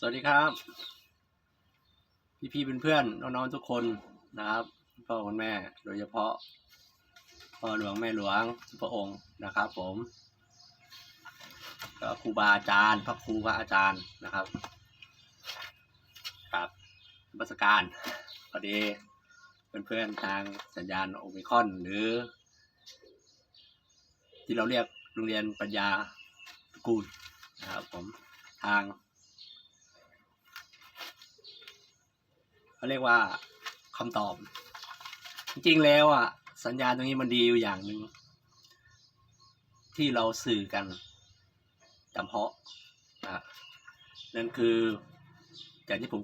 สวัสดีครับ พี่ๆเพื่อนๆน้องๆทุกคนนะครับพ่อคุณแม่โดยเฉพาะพ่อหลวงแม่หลวงพระองค์นะครับ ผมก็ครูบาอาจารย์ พระครูพระอาจารย์นะครับครับบัสการพอดีเพื่อนๆทางสัญญาณโอมิคอนหรือ ที่เราเรียกโรงเรียนปัญญาตระกูลนะครับผมทาง เขาเรียกว่าคำตอบ จริงๆแล้วอะ สัญญาณตรงนี้มันดีอยู่อย่างหนึ่งที่เราสื่อกันจำเพาะนะนั่นคืออย่างที่ผม